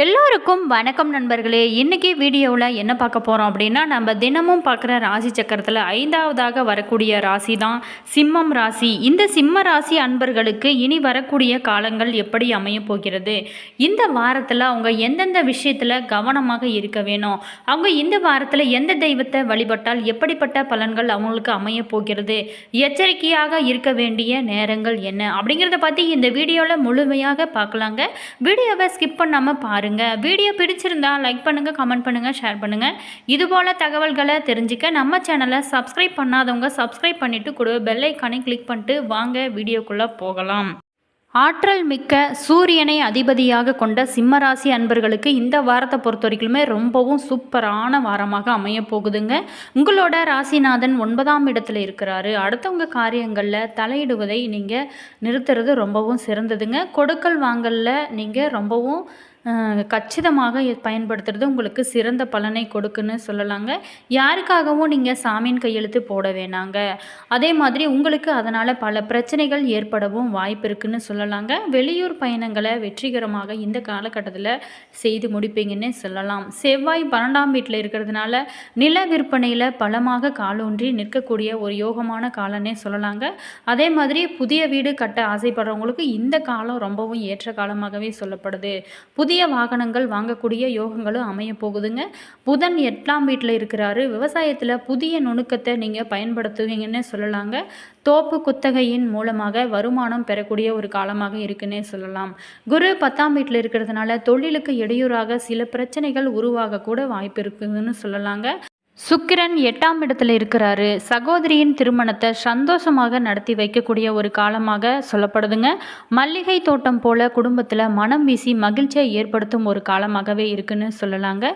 எல்லோருக்கும் வணக்கம் நண்பர்களே. இன்றைக்கி வீடியோவில் என்ன பார்க்க போகிறோம் அப்படின்னா நம்ம தினமும் பார்க்குற ராசி சக்கரத்தில் ஐந்தாவதாக வரக்கூடிய ராசி தான் சிம்மம் ராசி. இந்த சிம்ம ராசி அன்பர்களுக்கு இனி வரக்கூடிய காலங்கள் எப்படி அமைய போகிறது? இந்த வாரத்தில் அவங்க எந்தெந்த விஷயத்தில் கவனமாக இருக்க வேணும்? அவங்க இந்த வாரத்தில் எந்த தெய்வத்தை வழிபட்டால் எப்படிப்பட்ட பலன்கள் அவங்களுக்கு அமைய போகிறது? எச்சரிக்கையாக இருக்க வேண்டிய நேரங்கள் என்ன? அப்படிங்கிறத பற்றி இந்த வீடியோவில் முழுமையாக பார்க்கலாங்க. வீடியோவை ஸ்கிப் பண்ணாமல் பாருங்கள் வீடியோ பிடிச்சிருந்தா லைக் பண்ணுங்கள் கமெண்ட் பண்ணுங்கள் ஷேர் பண்ணுங்கள் இதுபோல் தகவல்களை தெரிஞ்சுக்க நம்ம சேனலை சப்ஸ்கிரைப் பண்ணாதவங்க சப்ஸ்கிரைப் பண்ணிவிட்டு கூட பெல் கிளிக் பண்ணிட்டு வாங்க வீடியோக்குள்ளே போகலாம். ஆற்றல் மிக்க சூரியனை அதிபதியாக கொண்ட சிம்மராசி அன்பர்களுக்கு இந்த வாரத்தை பொறுத்த வரைக்குமே ரொம்பவும் சூப்பரான வாரமாக அமைய போகுதுங்க. உங்களோட ராசிநாதன் ஒன்பதாம் இடத்துல இருக்கிறாரு. அடுத்தவங்க காரியங்களில் தலையிடுவதை நீங்கள் நிறுத்துறது ரொம்பவும் சிறந்ததுங்க. கொடுக்கல் வாங்கலில் நீங்கள் ரொம்பவும் கச்சிதமாக பயன்படுத்துறது உங்களுக்கு சிறந்த பலனை கொடுக்குன்னு சொல்லலாங்க. யாருக்காகவும் நீங்கள் சாமியின் கையெழுத்து போட வேணாங்க. அதே மாதிரி உங்களுக்கு அதனால் பல பிரச்சனைகள் ஏற்படவும் வாய்ப்பு இருக்குன்னு சொல்லலாங்க. வெளியூர் பயணங்களை வெற்றிகரமாக இந்த காலகட்டத்தில் செய்து முடிப்பீங்கன்னு சொல்லலாம். செவ்வாய் பன்னெண்டாம் வீட்டில் இருக்கிறதுனால நில விற்பனையில் பலமாக காலூன்றி நிற்கக்கூடிய ஒரு யோகமான காலன்னே சொல்லலாங்க. அதே மாதிரி புதிய வீடு கட்ட ஆசைப்படுறவங்களுக்கு இந்த காலம் ரொம்பவும் ஏற்ற காலமாகவே சொல்லப்படுது. புதிய வாகனங்கள் வாங்கக்கூடிய யோகங்களும் அமைய போகுதுங்க. புதன் எட்டாம் வீட்டில் இருக்கிறாரு. விவசாயத்தில் புதிய நுணுக்கத்தை நீங்கள் பயன்படுத்துவீங்கன்னு சொல்லலாங்க. தோப்பு குத்தகையின் மூலமாக வருமானம் பெறக்கூடிய ஒரு காலமாக இருக்குன்னே சொல்லலாம். குரு பத்தாம் வீட்டில் இருக்கிறதுனால தொழிலுக்கு இடையூறாக சில பிரச்சனைகள் உருவாகக்கூட வாய்ப்பு இருக்குதுன்னு சொல்லலாங்க. சுக்கிரன் எட்டாம் இடத்துல இருக்கிறாரு. சகோதரியின் திருமணத்தை சந்தோஷமாக நடத்தி வைக்கக்கூடிய ஒரு காலமாக சொல்லப்படுதுங்க. மல்லிகை தோட்டம் போல குடும்பத்தில் மனம் வீசி மகிழ்ச்சியை ஏற்படுத்தும் ஒரு காலமாகவே இருக்குன்னு சொல்லலாங்க.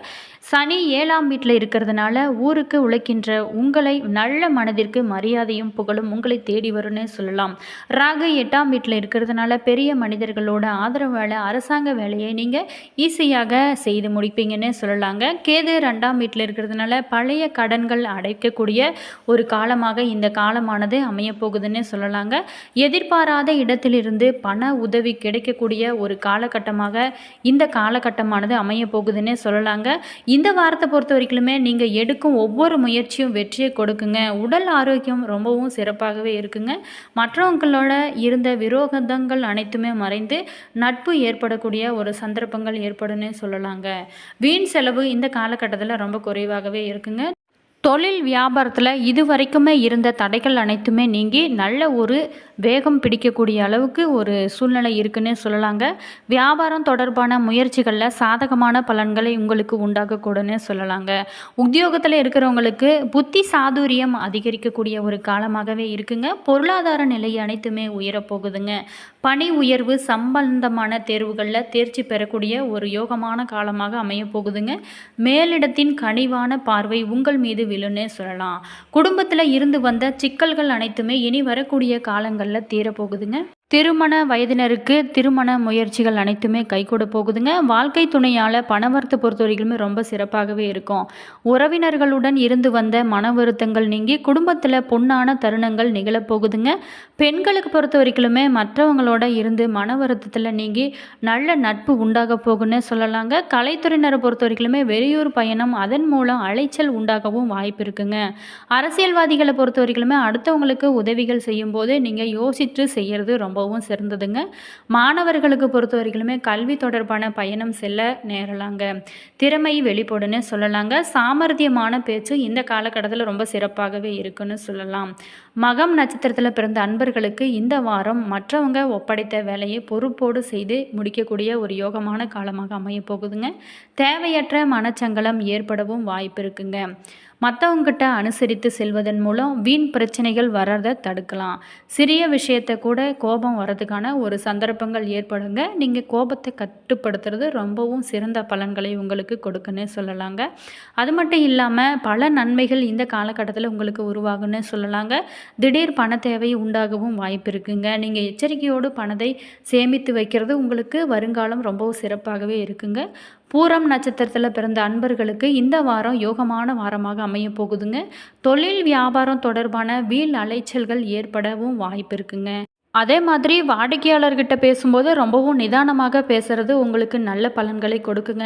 சனி ஏழாம் வீட்டில் இருக்கிறதுனால ஊருக்கு உழைக்கின்ற உங்களை நல்ல மனதிற்கு மரியாதையும் புகழும் உங்களை தேடி வரும்னு சொல்லலாம். ராகு எட்டாம் வீட்டில் இருக்கிறதுனால பெரிய மனிதர்களோட ஆதரவு வேலை அரசாங்க வேலையை நீங்கள் ஈஸியாக செய்து முடிப்பீங்கன்னு சொல்லலாங்க. கேது ரெண்டாம் வீட்டில் இருக்கிறதுனால பழைய கடன்கள் அடைக்கக்கூடிய ஒரு காலமாக இந்த காலமானது அமையப்போகுதுன்னு சொல்லலாங்க. எதிர்பாராத இடத்திலிருந்து பண உதவி கிடைக்கக்கூடிய ஒரு காலகட்டமாக இந்த காலகட்டமானது அமையப் போகுதுன்னே சொல்லலாங்க. இந்த வாரத்தை பொறுத்த வரைக்குமே நீங்கள் எடுக்கும் ஒவ்வொரு முயற்சியும் வெற்றியை கொடுக்குங்க. உடல் ஆரோக்கியம் ரொம்பவும் சிறப்பாகவே இருக்குங்க. மற்றவங்களோட இருந்த விரோதங்கள் அனைத்துமே மறைந்து நட்பு ஏற்படக்கூடிய ஒரு சந்தர்ப்பங்கள் ஏற்படும் சொல்லலாங்க. வீண் செலவு இந்த காலகட்டத்தில் ரொம்ப குறைவாகவே இருக்குங்க. தொழில் வியாபாரத்தில் இது வரைக்குமே இருந்த தடைகள் அனைத்துமே நீங்கி நல்ல ஒரு வேகம் பிடிக்கக்கூடிய அளவுக்கு ஒரு சூழ்நிலை இருக்குன்னு சொல்லலாங்க. வியாபாரம் தொடர்பான முயற்சிகளில் சாதகமான பலன்களை உங்களுக்கு உண்டாகக்கூடுன்னு சொல்லலாங்க. உத்தியோகத்தில் இருக்கிறவங்களுக்கு புத்தி சாதுரியம் அதிகரிக்கக்கூடிய ஒரு காலமாகவே இருக்குங்க. பொருளாதார நிலை அனைத்துமே உயரப்போகுதுங்க. பணி உயர்வு சம்பந்தமான தேர்வுகளில் தேர்ச்சி பெறக்கூடிய ஒரு யோகமான காலமாக அமையப் போகுதுங்க மேலிடத்தின் கனிவான பார்வை உங்கள் மீது விழுன்னே சொல்லலாம். குடும்பத்தில் இருந்து வந்த சிக்கல்கள் அனைத்துமே இனி வரக்கூடிய காலங்களில் தீரப்போகுதுங்க. திருமண வயதினருக்கு திருமண முயற்சிகள் அனைத்துமே கைகூட போகுதுங்க. வாழ்க்கை துணையால் பணவரத்தை பொறுத்த வரைக்குமே ரொம்ப சிறப்பாகவே இருக்கும். உறவினர்களுடன் இருந்து வந்த மன வருத்தங்கள் நீங்கி குடும்பத்தில் பொன்னான தருணங்கள் நிகழப்போகுதுங்க பெண்களுக்கு பொறுத்த வரைக்குமே மற்றவங்களோட இருந்து மன வருத்தத்தில் நீங்கி நல்ல நட்பு உண்டாக போகுன்னு சொல்லலாங்க. கலைத்துறையினரை பொறுத்த வரைக்குமே வெளியூர் பயணம் அதன் மூலம் அலைச்சல் உண்டாகவும் வாய்ப்பு இருக்குங்க. அரசியல்வாதிகளை பொறுத்த வரைக்குமே அடுத்தவங்களுக்கு உதவிகள் செய்யும்போது நீங்கள் யோசித்து செய்கிறது ரொம்ப ரொம்பவும் சிறந்ததுங்க. மாணவர்களுக்கு பொறுத்த வரைக்குமே கல்வி தொடர்பான பயணம் செல்ல நேரலாங்க. திறமை வெளிப்படுன்னு சொல்லலாங்க. சாமர்த்தியமான பேச்சு இந்த காலகட்டத்தில் ரொம்ப சிறப்பாகவே இருக்குன்னு சொல்லலாம். மகம் நட்சத்திரத்தில் பிறந்த அன்பர்களுக்கு இந்த வாரம் மற்றவங்க ஒப்படைத்த வேலையை பொறுப்போடு செய்து முடிக்கக்கூடிய ஒரு யோகமான காலமாக அமைய போகுதுங்க. தேவையற்ற மனச்சங்கலம் ஏற்படவும் வாய்ப்பு இருக்குங்க. மற்றவங்ககிட்ட அனுசரித்து செல்வதன் மூலம் வீண் பிரச்சனைகள் வர்றதை தடுக்கலாம். சிறிய விஷயத்தை கூட கோபம் வர்றதுக்கான ஒரு சந்தர்ப்பங்கள் ஏற்படுங்க. நீங்கள் கோபத்தை கட்டுப்படுத்துறது ரொம்பவும் சிறந்த பலன்களை உங்களுக்கு கொடுக்குன்னு சொல்லலாங்க. அது மட்டும் இல்லாமல் பல நன்மைகள் இந்த காலகட்டத்தில் உங்களுக்கு உருவாகுன்னு சொல்லலாங்க. திடீர் பண தேவை உண்டாகவும் வாய்ப்பு இருக்குங்க. நீங்கள் எச்சரிக்கையோடு பணத்தை சேமித்து வைக்கிறது உங்களுக்கு வருங்காலம் ரொம்பவும் சிறப்பாகவே இருக்குங்க. பூரம் நட்சத்திரத்தில் பிறந்த அன்பர்களுக்கு இந்த வாரம் யோகமான வாரமாக அமைய போகுதுங்க. தொழில் வியாபாரம் தொடர்பான வீண் அலைச்சல்கள் ஏற்படவும் வாய்ப்பு இருக்குங்க. அதே மாதிரி வாடிக்கையாளர்கிட்ட பேசும்போது ரொம்பவும் நிதானமாக பேசுகிறது உங்களுக்கு நல்ல பலன்களை கொடுக்குங்க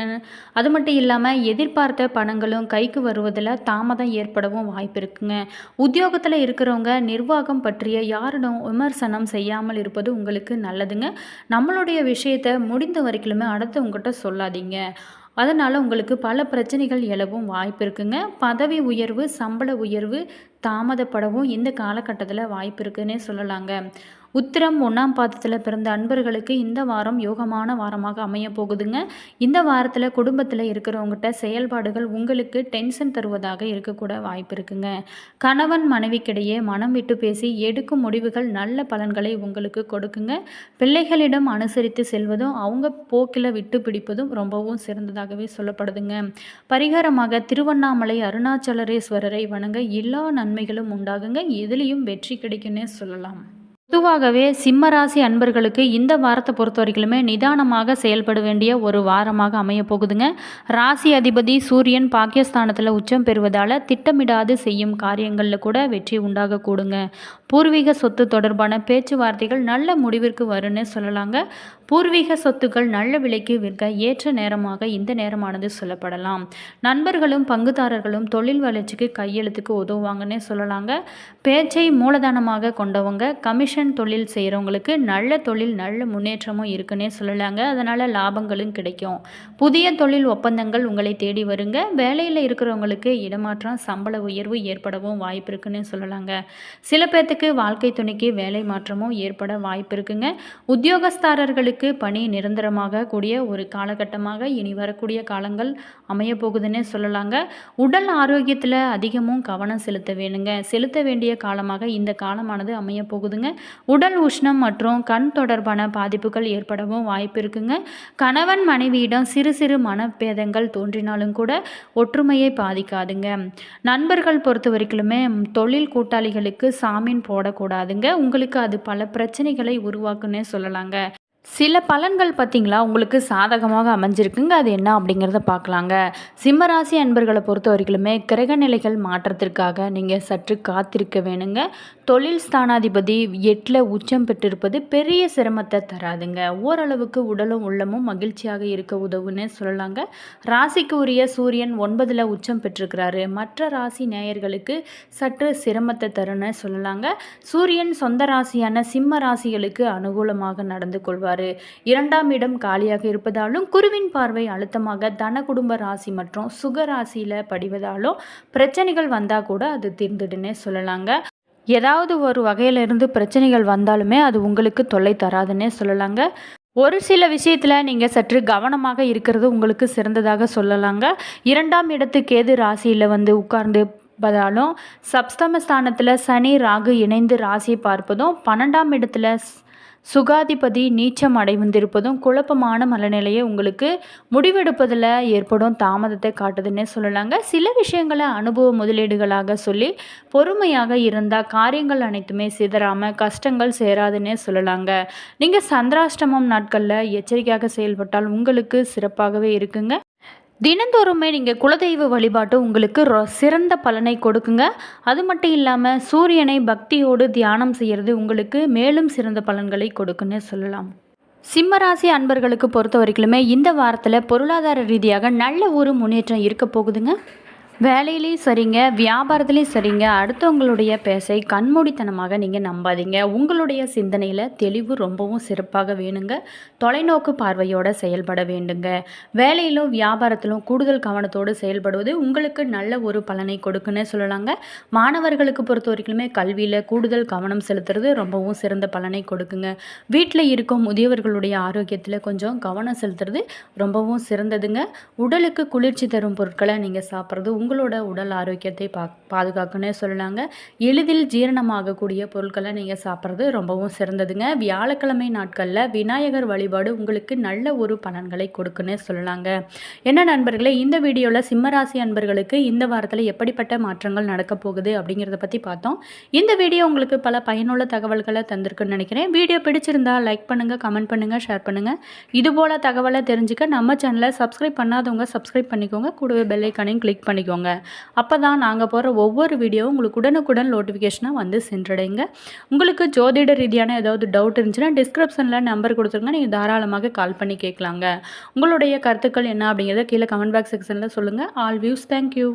அது மட்டும் இல்லாமல் எதிர்பார்த்த பணங்களும் கைக்கு வருவதில் தாமதம் ஏற்படவும் வாய்ப்பு இருக்குங்க. உத்தியோகத்தில் இருக்கிறவங்க நிர்வாகம் பற்றிய யாரிடம் விமர்சனம் செய்யாமல் இருப்பது உங்களுக்கு நல்லதுங்க. நம்மளுடைய விஷயத்தை முடிந்த வரைக்குமே உங்கள்கிட்ட சொல்லாதீங்க. அதனால் உங்களுக்கு பல பிரச்சனைகள் எழவும் வாய்ப்பு இருக்குங்க. பதவி உயர்வு சம்பள உயர்வு தாமதப்படவும் இந்த காலகட்டத்தில் வாய்ப்பு இருக்குன்னே சொல்லலாங்க. உத்திரம் ஒன்றாம் பாதத்தில் பிறந்த அன்பர்களுக்கு இந்த வாரம் யோகமான வாரமாக அமைய போகுதுங்க. இந்த வாரத்தில் குடும்பத்தில் இருக்கிறவங்ககிட்ட செயல்பாடுகள் உங்களுக்கு டென்ஷன் தருவதாக இருக்கக்கூட வாய்ப்பு இருக்குங்க. கணவன் மனைவிக்கிடையே மனம் விட்டு பேசி எடுக்கும் முடிவுகள் நல்ல பலன்களை உங்களுக்கு கொடுக்குங்க. பிள்ளைகளிடம் அனுசரித்து செல்வதும் அவங்க போக்கில் விட்டு பிடிப்பதும் ரொம்பவும் சிறந்ததாகவே சொல்லப்படுதுங்க. பரிகாரமாக திருவண்ணாமலை அருணாச்சலரேஸ்வரரை வணங்க எல்லா நன்மைகளும் உண்டாகுங்க. எதுலேயும் வெற்றி கிடைக்குன்னே சொல்லலாம். பொதுவாகவே சிம்மராசி அன்பர்களுக்கு இந்த வாரத்தை பொறுத்த வரைக்குமே நிதானமாக செயல்பட வேண்டிய ஒரு வாரமாக அமைய போகுதுங்க. ராசி அதிபதி சூரியன் பாகிஸ்தானத்தில் உச்சம் பெறுவதால் திட்டமிடாது செய்யும் காரியங்களில் கூட வெற்றி உண்டாகக்கூடுங்க. பூர்வீக சொத்து தொடர்பான பேச்சுவார்த்தைகள் நல்ல முடிவிற்கு வரும்னு சொல்லலாங்க. பூர்வீக சொத்துக்கள் நல்ல விலைக்கு விற்க ஏற்ற நேரமாக இந்த நேரமானது சொல்லப்படலாம். நண்பர்களும் பங்குதாரர்களும் தொழில் வளர்ச்சிக்கு கையெழுத்துக்கு உதவுவாங்கன்னே சொல்லலாங்க. பேச்சை மூலதனமாக கொண்டவங்க கமிஷன் தொழில் செய்கிறவங்களுக்கு நல்ல தொழில் நல்ல முன்னேற்றமும் இருக்குன்னே சொல்லலாங்க. அதனால் லாபங்களும் கிடைக்கும். புதிய தொழில் ஒப்பந்தங்கள் உங்களை தேடி வருங்க. வேலையில் இருக்கிறவங்களுக்கு இடமாற்றம் சம்பள உயர்வு ஏற்படவும் வாய்ப்பு இருக்குன்னு சொல்லலாங்க. சில பேர்த்துக்கு வாழ்க்கை துணைக்கு வேலை மாற்றமும் ஏற்பட வாய்ப்பு இருக்குங்க. உத்தியோகஸ்தாரர்களுக்கு பணி நிரந்தரமாக கூடிய ஒரு காலகட்டமாக இனி வரக்கூடிய காலங்கள் அமைய சொல்லலாங்க. உடல் ஆரோக்கியத்தில் அதிகமும் கவனம் செலுத்த வேணுங்க. செலுத்த வேண்டிய காலமாக இந்த காலமானது அமைய போகுதுங்க. உடல் உஷ்ணம் மற்றும் கண் தொடர்பான பாதிப்புகள் ஏற்படவும் வாய்ப்பு இருக்குங்க. கணவன் மனைவியிடம் சிறு சிறு மனப்பேதங்கள் தோன்றினாலும் கூட ஒற்றுமையை பாதிக்காதுங்க. நண்பர்கள் பொறுத்த வரைக்குமே தொழில் கூட்டாளிகளுக்கு சாமீன் போடக்கூடாதுங்க. உங்களுக்கு அது பல பிரச்சனைகளை உருவாக்குன்னே சொல்லலாங்க. சில பலன்கள் பார்த்திங்களா? உங்களுக்கு சாதகமாக அமைஞ்சிருக்குங்க. அது என்ன அப்படிங்கிறத பார்க்கலாங்க. சிம்மராசி அன்பர்களை பொறுத்த வரைக்குமே கிரக நிலைகள் மாற்றத்திற்காக நீங்கள் சற்று காத்திருக்க வேணுங்க. தொழில் ஸ்தானாதிபதி எட்டில் உச்சம் பெற்றிருப்பது பெரிய சிரமத்தை தராதுங்க. ஓரளவுக்கு உடலும் உள்ளமும் மகிழ்ச்சியாக இருக்க உதவுன்னு சொல்லலாங்க. ராசிக்கு உரிய சூரியன் ஒன்பதில் உச்சம் பெற்றிருக்கிறாரு. மற்ற ராசி நேயர்களுக்கு சற்று சிரமத்தை தருன்னு சொல்லலாங்க. சூரியன் சொந்த ராசியான சிம்ம ராசிகளுக்கு அனுகூலமாக நடந்து கொள்வார். இரண்டாம் இடம் காலியாக இருப்பதாலும் குருவின் பார்வை அழுத்தமாக தன குடும்ப ராசி மற்றும் சுக ராசியில் படிவதாலும் பிரச்சனைகள் வந்தால் கூட அது தீர்ந்துடுன்னே சொல்லலாங்க. ஏதாவது ஒரு வகையிலிருந்து பிரச்சனைகள் வந்தாலுமே அது உங்களுக்கு தொல்லை தராதுன்னே சொல்லலாங்க. ஒரு சில விஷயத்தில் நீங்கள் சற்று கவனமாக இருக்கிறது உங்களுக்கு சிறந்ததாக சொல்லலாங்க. இரண்டாம் இடத்து கேது ராசியில் வந்து உட்கார்ந்து பதாலும் சப்தமஸ்தானத்தில் சனி ராகு இணைந்து ராசி பார்ப்பதும் பன்னெண்டாம் இடத்துல சுகாதிபதி நீச்சம் அடைவந்திருப்பதும் குழப்பமான மனநிலையை உங்களுக்கு முடிவெடுப்பதில் ஏற்படும் தாமதத்தை காட்டுதுன்னே சொல்லலாங்க. சில விஷயங்களை அனுபவ முதலீடுகளாக சொல்லி பொறுமையாக இருந்தால் காரியங்கள் அனைத்துமே சிதறாமல் கஷ்டங்கள் சேராதுன்னே சொல்லலாங்க. நீங்கள் சந்திராஷ்டமம் நாட்களில் எச்சரிக்கையாக செயல்பட்டால் உங்களுக்கு சிறப்பாகவே இருக்குங்க. தினந்தோறுமே நீங்கள் குலதெய்வ வழிபாட்டு உங்களுக்கு ரொ சிறந்த பலனை கொடுக்குங்க. அது மட்டும் இல்லாமல் சூரியனை பக்தியோடு தியானம் செய்கிறது உங்களுக்கு மேலும் சிறந்த பலன்களை கொடுக்குன்னு சொல்லலாம். சிம்மராசி அன்பர்களுக்கு பொறுத்த வரைக்குமே இந்த வாரத்தில் பொருளாதார ரீதியாக நல்ல ஒரு முன்னேற்றம் இருக்க போகுதுங்க. வேலையிலையும் சரிங்க வியாபாரத்துலேயும் சரிங்க. அடுத்தவங்களுடைய பேசை கண்மூடித்தனமாக நீங்கள் நம்பாதீங்க. உங்களுடைய சிந்தனையில் தெளிவு ரொம்பவும் சிறப்பாக வேணுங்க. தொலைநோக்கு பார்வையோடு செயல்பட வேண்டுங்க. வேலையிலும் வியாபாரத்திலும் கூடுதல் கவனத்தோடு செயல்படுவது உங்களுக்கு நல்ல ஒரு பலனை கொடுக்குன்னு சொல்லலாங்க. மாணவர்களுக்கு பொறுத்த வரைக்குமே கல்வியில் கூடுதல் கவனம் செலுத்துறது ரொம்பவும் சிறந்த பலனை கொடுக்குங்க. வீட்டில் இருக்கும் முதியவர்களுடைய ஆரோக்கியத்தில் கொஞ்சம் கவனம் செலுத்துறது ரொம்பவும் சிறந்ததுங்க. உடலுக்கு குளிர்ச்சி தரும் பொருட்களை நீங்கள் சாப்பிட்றது உங்களோட உடல் ஆரோக்கியத்தை பா பாதுகாக்குன்னு சொல்லலாங்க எளிதில் ஜீரணமாகக்கூடிய பொருட்களை நீங்கள் சாப்பிட்றது ரொம்பவும் சிறந்ததுங்க. வியாழக்கிழமை நாட்களில் விநாயகர் வழிபாடு உங்களுக்கு நல்ல ஒரு பலன்களை கொடுக்குன்னு சொல்லலாங்க என்ன நண்பர்களே இந்த வீடியோவில் சிம்மராசி அன்பர்களுக்கு இந்த வாரத்தில் எப்படிப்பட்ட மாற்றங்கள் நடக்க போகுது அப்படிங்கிறத பற்றி பார்த்தோம். இந்த வீடியோ உங்களுக்கு பல பயனுள்ள தகவல்களை தந்திருக்குன்னு நினைக்கிறேன். வீடியோ பிடிச்சிருந்தா லைக் பண்ணுங்கள் கமெண்ட் பண்ணுங்கள் ஷேர் பண்ணுங்கள் இதுபோல் தகவலை தெரிஞ்சுக்க நம்ம சேனலை சப்ஸ்கிரைப் பண்ணாதவங்க சப்ஸ்கிரைப் பண்ணிக்கோங்க. கூடவே பெல்லைக்கானையும் கிளிக் பண்ணிக்கோங்க. பண்ணிக்கோங்க அப்போ தான் நாங்கள் போகிற ஒவ்வொரு வீடியோவும் உங்களுக்கு உடனுக்குடன் நோட்டிஃபிகேஷனாக வந்து சென்றடைங்க. உங்களுக்கு ஜோதிட ரீதியான ஏதாவது டவுட் இருந்துச்சுன்னா டிஸ்கிரிப்ஷனில் நம்பர் கொடுத்துருங்க. நீங்கள் தாராளமாக கால் பண்ணி கேட்கலாங்க. உங்களுடைய கருத்துக்கள் என்ன அப்படிங்கிறத கீழே கமெண்ட் பாக்ஸ் செக்ஷனில் சொல்லுங்கள் ஆல் வியூஸ் தேங்க்யூ